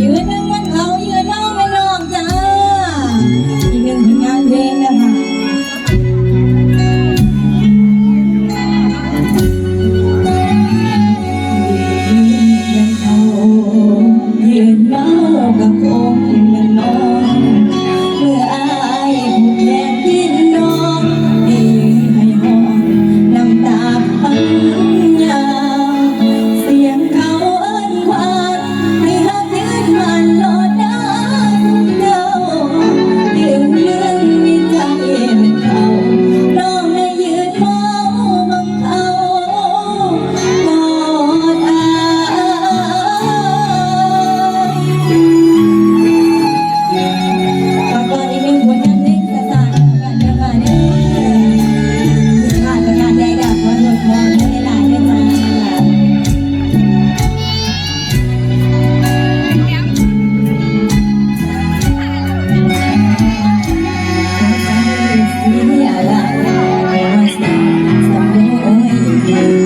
ยืนนั่งบนเขายืนนอกไม่นอกจ้าอีนึ่งานเพลงนะคะยืนนั่เขายืนนอกกับอง Thank you.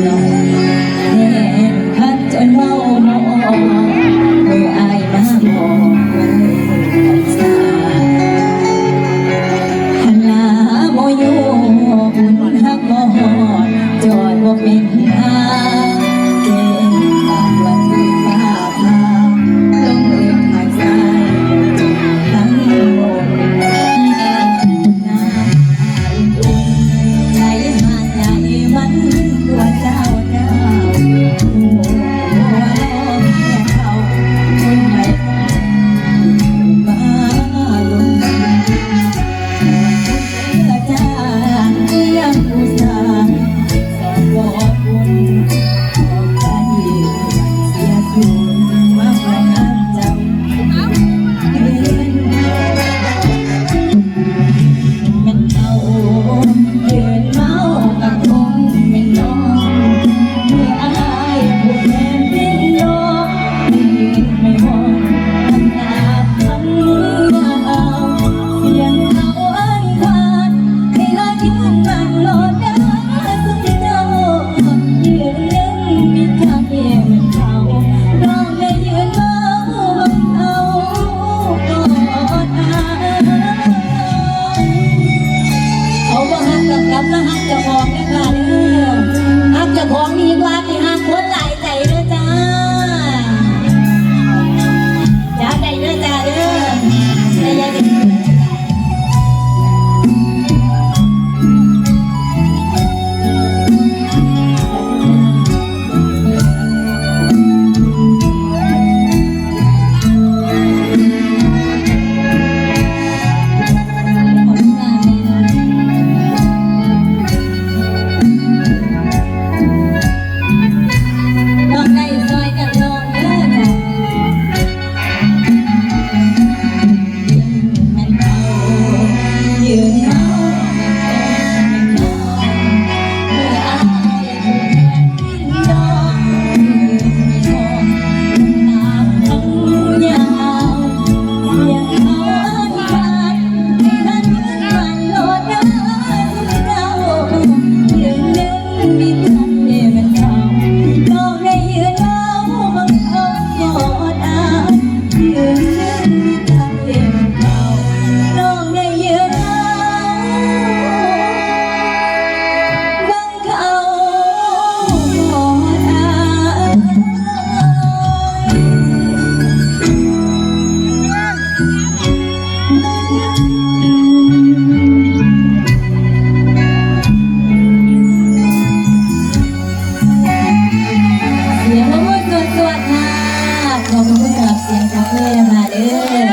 เสียงจาเแม่มาเด้อ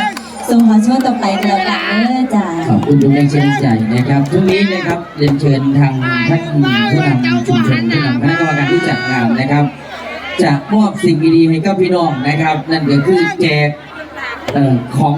ส่งความช่วยต่อไปกันล้วกัเด้อจ้าขอบคุณทุกแรงเชียร์ใจนะครับช่วงนี้นะครับเรียนเชิญทางท่านผู้นำชุมชนผู้นำคณะกรรมการผู้จัดงานนะครับ จะมอบสิ่งดีๆให้กับพี่น้องนะครับ นั่นก็คือแจกของ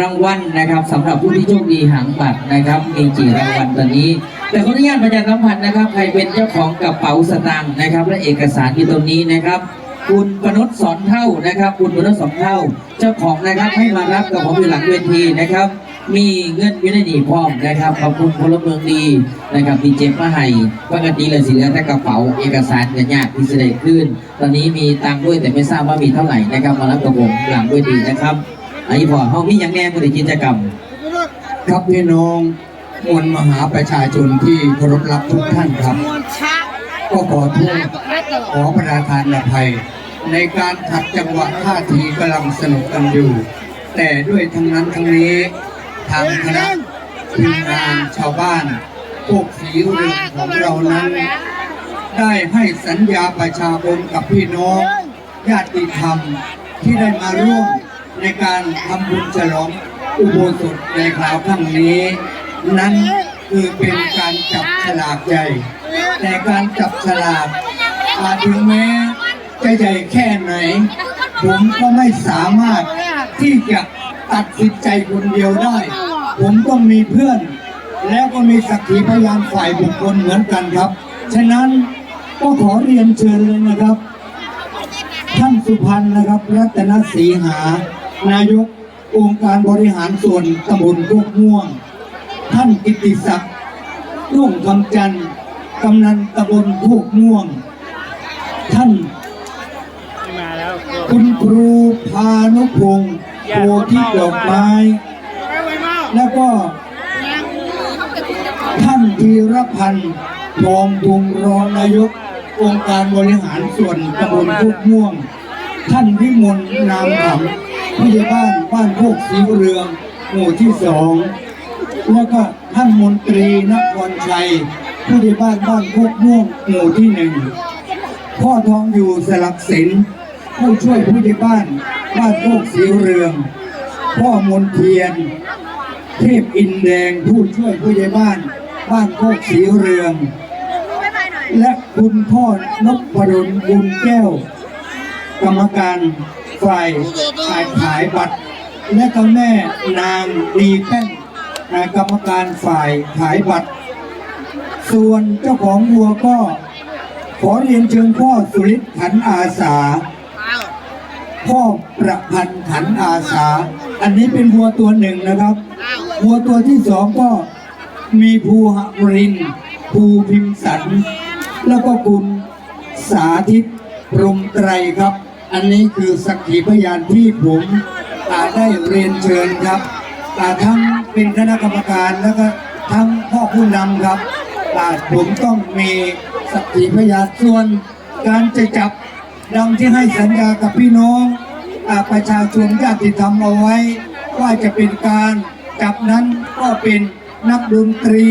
รางวัลนะครับสำหรับผู้ที่โชคดีหางบัตรนะครับมีจีรางวัลตอนนี้ แต่ขออนุญาตประชาสัมพันธ์นะครับ ใครเป็นเจ้าของกระเป๋าสตางค์นะครับ และเอกสารที่ตรงนี้นะครับ คุณกนุษสอนเท่านะครับ คุณกนุษสอนเท่า เจ้าของนะครับให้มารับกับผมอยู่หลังเวทีนะครับ มีเงื่อนวินัยพร้อมนะครับขอบคุณพลเมืองดีนะครับดีเจมาไห้ปกติเลยสิแล้วแต่กระเป๋าเอกสารกันยากที่จะได้ขึ้น ตอนนี้มีตังด้วยแต่ไม่ทราบว่ามีเท่าไหร่นะครับมารับกับผมหลังเวทีนะครับอันนี้พอเขามีอย่างแน่ก็ไกิจกรรม ครับพี่น้องมวลมหาประชาชนที่เคารพรักทุกท่านครับ ก็ขอโทษขอประทานอภัย ในการขัดจังหวะท่าทีกำลังสนุกกันอยู่ แต่ด้วยทั้งนั้นทั้งนี้ทางคณะทีมงานชาวบ้านพวกสีเรืองของเรานั้น ได้ให้สัญญาประชาคมกับพี่น้องญาติธรรมที่ได้มาร่วมในการทำบุญฉลองอุโบสถในคราวครั้งนี้ นั้นคือเป็นการจับฉลากใหญ่ แต่การจับฉลากอาจถึงแม้จะใหญ่แค่ไหน ผมก็ไม่สามารถที่จะตัดสินใจคนเดียวได้ ผมต้องมีเพื่อน แล้วก็มีสักขีพยานฝ่ายบุคคลเหมือนกันครับ ฉะนั้นก็ขอเรียนเชิญเลยนะครับ ท่านสุพันธ์นะครับ รัตนศรีหา นายกองค์การบริหารส่วนตำบลโคกม่วง ท่านกิติศักดิ์รุ่งคำจันทร์ กำนันตำบลโคกม่วง ท่านคุณครูพานุพงศ์โพธิดอกไม้ แล้วก็ ท่านธีรพันธ์ทองทุงรองนายกองค์การบริหารส่วนตำบลโคกม่วง ท่านวิมลนามขำผู้ใหญ่บ้านบ้านโคกสีเรืองหมู่ที่สอง แล้วก็ท่านมนตรีนครชัย ผู้ใหญ่บ้านบ้านโคกม่วงหมู่ที่หนึ่งพ่อทองอยู่สลักสินผู้ช่วยผู้ใหญ่บ้านบ้านโคกสีเรือง พ่อมนเทียน เทพอินแดงผู้ช่วยผู้ใหญ่บ้าน บ้านโคกสีเรือง และคุณพ่อนพดลบุญแก้ว กรรมการฝ่ายขายขายบัตร และก็แม่นางดีแป้นกรรมการฝ่ายขายบัตร ส่วนเจ้าของวัวก็ ขอเรียนเชิญพ่อสุริศขันอาสา พ่อประพันธ์ขันอาสา อันนี้เป็นวัวตัวหนึ่งนะครับ วัวตัวที่สองก็มีภูหริน ภูพิมสัน แล้วก็คุณสาธิตพรมไตรครับ อันนี้คือสักขีพยานที่ผมอาได้เรียนเชิญครับอ่าทั้งเป็นคณะกรรมการแล้วก็ทั้งพ่อผู้นำครับ อ่าผมต้องมีสักขีพยานส่วนการจะจับดังที่ให้สัญญากับพี่น้องอประชาชนญาติธรรมเอาไว้ ว่าจะเป็นการจับนั้นก็เป็นนักดนตรี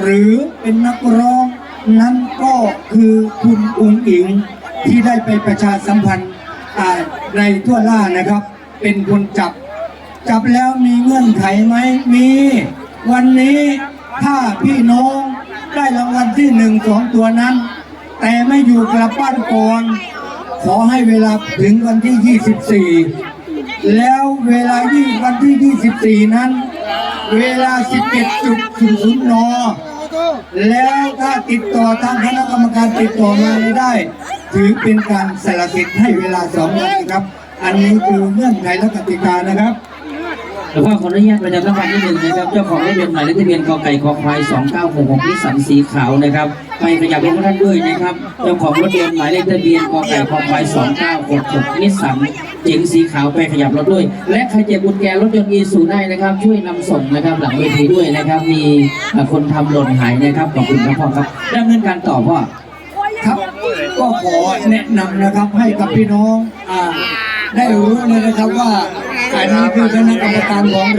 หรือเป็นนักร้องนั้นก็คือคุณอุงอิงที่ได้ไปประชาสัมพันธ์ในทั่วล่านะครับ เป็นคนจับ จับแล้วมีเงื่อนไขไหมมี วันนี้ถ้าพี่น้อง ได้รางวัลที่หนึ่งสองตัวนั้น แต่ไม่อยู่กลับบ้านก่อนขอให้เวลาถึงวันที่ 24 แล้วเวลายี่วันที่ 24 นั้น เวลา 17.00 น แล้วถ้าติดต่อทางคณะกรรมการติดต่อมาไม่ได้ ถือเป็นการสละสิทธิ์ให้เวลาสองวันนะครับ อันนี้คือเงื่อนไขและกติกานะครับ แล้วก็ขออนุญาตประจำรางวัลที่หนึ่งนะครับ เจ้าของรถยนต์หมายเลขทะเบียนกอไก่คอควาย2966นิสสันสีขาวนะครับ ไปขยับให้ท่านด้วยนะครับ เจ้าของรถยนต์หมายเลขทะเบียนกอไก่คอควาย2966นิสสันเจ๋งสีขาวไปขยับรถด้วย และใครเจ็บกุญแจรถยนต์อีซูได้นะครับ ช่วยนำส่งนะครับหลังเวทีด้วยนะครับ มีเอ่อคนทำหล่นหายนะครับขอบคุณครับพ่อครับดำเนินการต่อพ่อครับก็ขอแนะนำนะครับให้กับพี่น้องอ่าได้รู้เลยนะครับว่า อันนี้คือคณะกรรมการของ